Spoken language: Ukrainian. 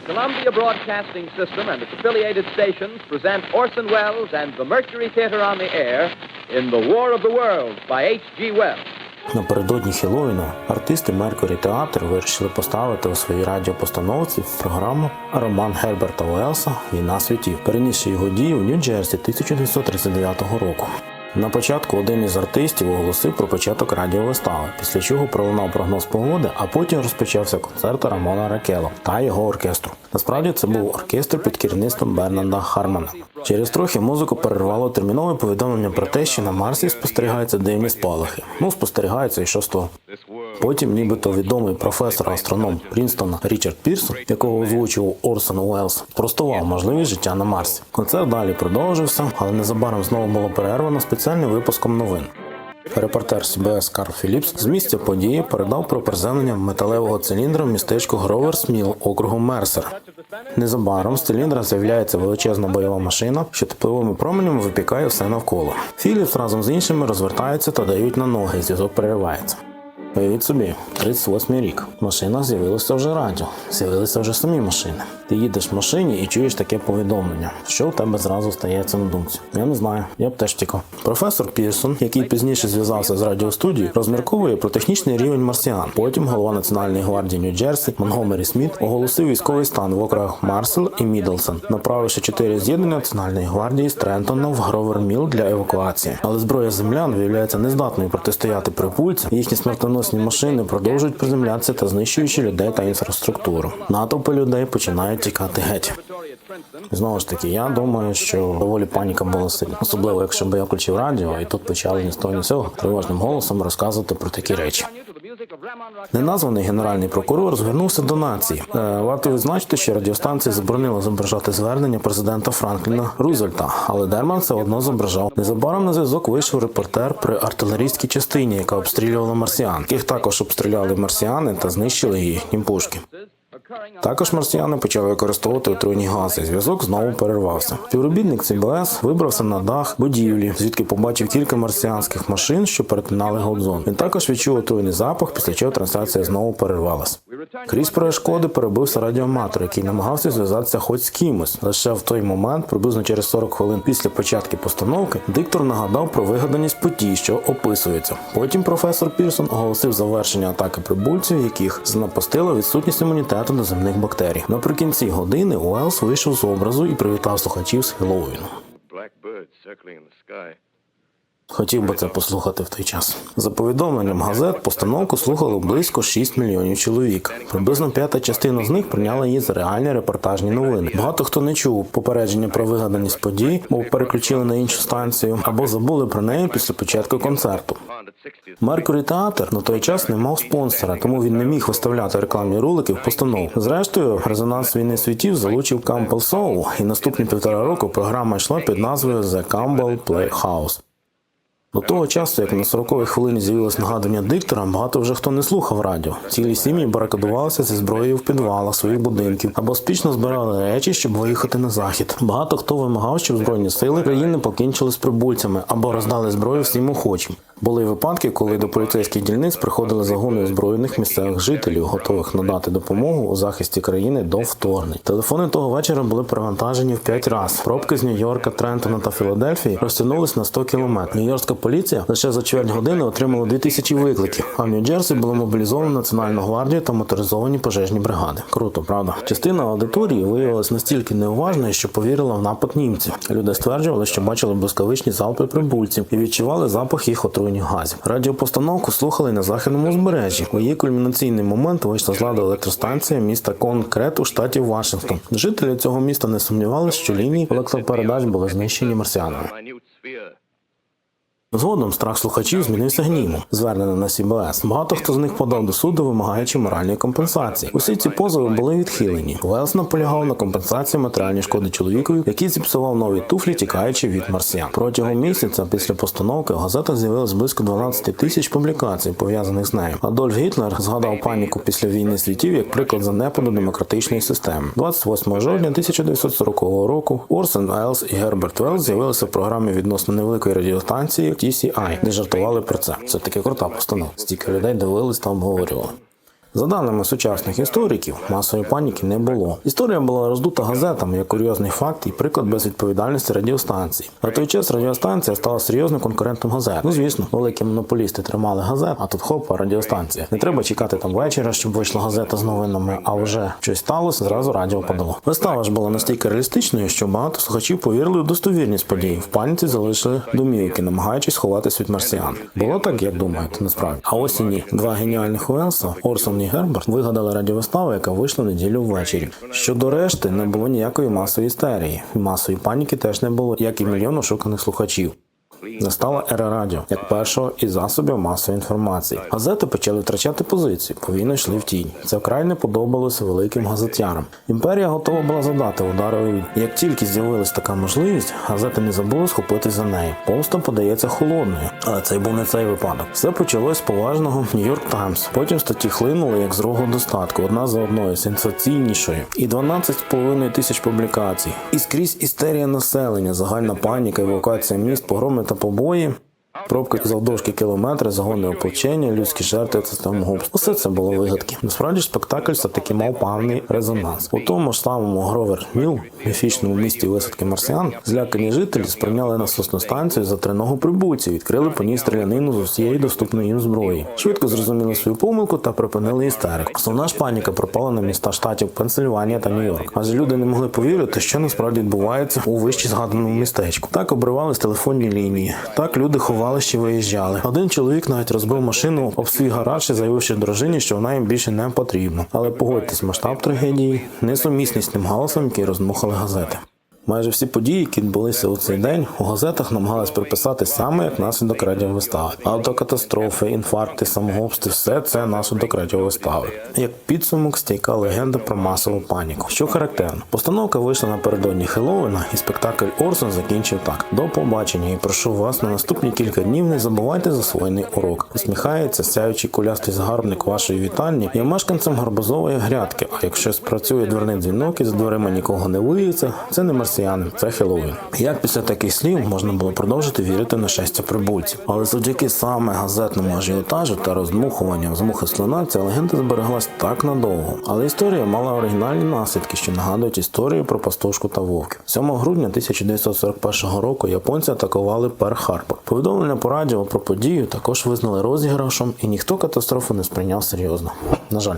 The Columbia Broadcasting System and its affiliated stations present Orson Welles and the Mercury Theater on the Air in The War of the Worlds by H.G. Wells. Напередодні Хіллоуіну артисти Меркурі Театр вирішили поставити у своїй радіопостановці програму Роман Герберта Уелса Війна світів, перенісши його дії в Нью-Джерсі 1939 року. На початку один із артистів оголосив про початок радіовистави, після чого пролунав прогноз погоди, а потім розпочався концерт Рамона Ракела та його оркестру. Насправді це був оркестр під керівництвом Бернанда Хармана. Через трохи музику перервало термінове повідомлення про те, що на Марсі спостерігаються дивні спалахи. Ну, спостерігаються і що з того. Потім, нібито відомий професор астроном Прінстона Річард Пірсон, якого озвучував Орсон Уеллс, простував можливість життя на Марсі. Концерт далі продовжився, але незабаром знову було перервано спеціальним випуском новин. Репортер СБС Карл Філіпс з місця події передав про приземлення металевого циліндра в містечку Гроверсміл округу Мерсер. Незабаром з циліндра з'являється величезна бойова машина, що тепловими променями випікає все навколо. Філіпс разом з іншими розвертаються та дають на ноги, зв'язок переривається. Уявіть собі, 38 рік. В машинах з'явилося вже радіо, з'явилися вже самі машини. Ти їдеш в машині і чуєш таке повідомлення, що в тебе зразу стається на думці. Я не знаю, я б теж тікав. Професор Пірсон, який пізніше зв'язався з радіостудією, розмірковує про технічний рівень марсіан. Потім голова Національної гвардії Нью-Джерсі Монгомері Сміт оголосив військовий стан в округах Марсел і Мідлсон, направивши чотири з'єднання Національної гвардії з Трентона в Гроверміл для евакуації. Але зброя землян виявляється нездатною протистояти прибульцям. Їхні смертоносні машини продовжують приземлятися та знищуючи людей та інфраструктуру. Натовпи людей починають тікати геть. Знову ж таки, я думаю, що доволі паніка була сильна, особливо якщо б я включив радіо, і тут почали ні з того ні з цього тривожним голосом розказувати про такі речі. Неназваний генеральний прокурор звернувся до нації. Е, Варто відзначити, що радіостанція заборонила зображати звернення президента Франкліна Рузвельта, але Дерман все одно зображав. Незабаром на зв'язок вийшов репортер при артилерійській частині, яка обстрілювала марсіан. Їх також обстріляли марсіани та знищили їхні пушки. Також марсіяни почали використовувати отруйні гази. Зв'язок знову перервався. Співробітник ЦБС вибрався на дах будівлі, звідки побачив кілька марсіанських машин, що перетинали Голдзон. Він також відчув отруйний запах, після чого трансляція знову перервалась. Крізь перешкоди перебився радіоматор, який намагався зв'язатися хоч з кимось. Лише в той момент, приблизно через 40 хвилин після початку постановки, диктор нагадав про вигаданість подій, що описується. Потім професор Пірсон оголосив завершення атаки прибульців, яких занапастила відсутність імунітету до земних бактерій. Наприкінці години Уелс вийшов з образу і привітав слухачів з Хеллоуіну. black birds circling in the sky. Хотів би це послухати в той час. За повідомленням газет, постановку слухали близько 6 мільйонів чоловік. Приблизно п'ята частина з них прийняла її за реальні репортажні новини. Багато хто не чув попередження про вигаданість подій, бо переключили на іншу станцію або забули про неї після початку концерту. Pond at 60th Меркурі театр на той час не мав спонсора, тому він не міг виставляти рекламні ролики в постанов. Зрештою, резонанс війни світів залучив Campbell Soul, і наступні півтора року програма йшла під назвою The Campbell Playhouse. До того часу, як на 40-й хвилині з'явилось нагадування диктора, багато вже хто не слухав радіо. Цілі сім'ї барикадувалися зі зброєю в підвалах своїх будинків або спішно збирали речі, щоб виїхати на захід. Багато хто вимагав, щоб збройні сили країни покінчили з прибульцями або роздали зброю всім охочим. Були випадки, коли до поліцейських дільниць приходили загони озброєних місцевих жителів, готових надати допомогу у захисті країни до вторгнень. Телефони того вечора були перевантажені в п'ять разів. Пробки з Нью-Йорка, Трентона та Філадельфії розтягнулись на 100 кілометрів. Нью-Йоркська поліція лише за чверть години отримала 2000 викликів. А в Нью-Джерсі було мобілізовано національну гвардію та моторизовані пожежні бригади. Круто, правда? Частина аудиторії виявилась настільки неуважною, що повірила в напад німців. Люди стверджували, що бачили блискавичні залпи прибульців і відчували запах їх отруйних газів. Радіопостановку слухали на західному узбережжі. У її кульмінаційний момент вийшла з ладу електростанція міста Конкрет у штаті Вашингтон. Жителі цього міста не сумнівалися, що лінії електропередач були знищені марсіанами. Згодом страх слухачів змінився гнівом, звернений на СІБС. Багато хто з них подав до суду, вимагаючи моральної компенсації. Усі ці позови були відхилені. Уелс наполягав на компенсації матеріальної шкоди чоловікові, який зіпсував нові туфлі, тікаючи від марсіан. Протягом місяця після постановки в газетах з'явилось близько 12 тисяч публікацій, пов'язаних з нею. Адольф Гітлер згадав паніку після війни світів як приклад занепаду демократичної системи. 28 жовтня 1940 року Орсен Елс і Герберт Велс з'явилися в програмі відносно невеликої радіостанції TCI, де жартували про це. Це таки крута постанова. Стільки людей дивились та обговорювали. За даними сучасних істориків, масової паніки не було. Історія була роздута газетами як курйозний факт і приклад безвідповідальності радіостанцій. На той час радіостанція стала серйозним конкурентом газет. Ну звісно, великі монополісти тримали газет, а тут хопа радіостанція. Не треба чекати там вечора, щоб вийшла газета з новинами, а вже щось сталося, зразу радіо подало. Вистава ж була настільки реалістичною, що багато слухачів повірили у достовірність подій. В паніці залишили домівки, намагаючись ховатись від марсіян. Було так, як думаєте, насправді. А ось і ні. Два геніальних Уелса, Орсон і Герберт, вигадали радіовиставу, яка вийшла неділю ввечері. Щодо решти, не було ніякої масової істерії. Масової паніки теж не було, як і мільйон ошуканих слухачів. Настала ера радіо як першого із засобів масової інформації. Газети почали втрачати позиції, повільно йшли в тінь. Це вкрай не подобалося великим газетярам. Імперія готова була задати удари у відповідь. Як тільки з'явилась така можливість, газети не забули схопити за неї. Помста подається холодною, але це був не цей випадок. Все почалось з поважного Нью-Йорк Таймс. Потім статті хлинули як з рогу достатку, одна за одною, сенсаційнішою. І 12,5 тисяч публікацій. І скрізь істерія населення, загальна паніка, евакуація міст, погроми та побої. Пробки завдовжки кілометри, загони ополчення, людські жертви та самогубство. Усе це було вигадки. Насправді спектакль все-таки мав певний резонанс. У тому ж самому Гровер Міл, міфічному місті висадки марсіан, злякані жителі сприйняли насосну станцію за триногу прибульців, відкрили по ній стрілянину з усієї доступної їм зброї. Швидко зрозуміли свою помилку та припинили істерику. Основна ж паніка пропала на міста штатів Пенсильванія та Нью-Йорк. Адже люди не могли повірити, що насправді відбувається у вище згаданому містечку. Так обривались телефонні лінії. Так люди ховали ще виїжджали. Один чоловік навіть розбив машину об свій гараж і заявивши дружині, що вона їм більше не потрібна. Але погодьтесь, масштаб трагедії несумісний з тим галасом, який розмухали газети. Майже всі події, які відбулися у цей день, у газетах намагались приписати саме як наслідок радіовистави. Автокатастрофи, інфаркти, самогубства – все це наслідок радіовистави. Як підсумок стійка легенда про масову паніку. Що характерно, постановка вийшла напередодні Хеллоуіна, і спектакль Орсон закінчив так: до побачення і прошу вас на наступні кілька днів не забувайте засвоєний урок. Усміхається сяючий кулястий загарбник вашої вітальні є мешканцем гарбузової грядки. А якщо спрацює дверний дзвінок і за дверима нікого не виється, це не марсіяни, це Хеллоуін. Як після таких слів можна було продовжити вірити на щастя прибульців? Але завдяки саме газетному ажіотажу та роздмухуванням з мухи слона ця легенда збереглась так надовго. Але історія мала оригінальні наслідки, що нагадують історію про пастушку та вовків. 7 грудня 1941 року японці атакували Перл-Харбор. Повідомлення по радіо про подію також визнали розіграшом, і ніхто катастрофу не сприйняв серйозно. На жаль.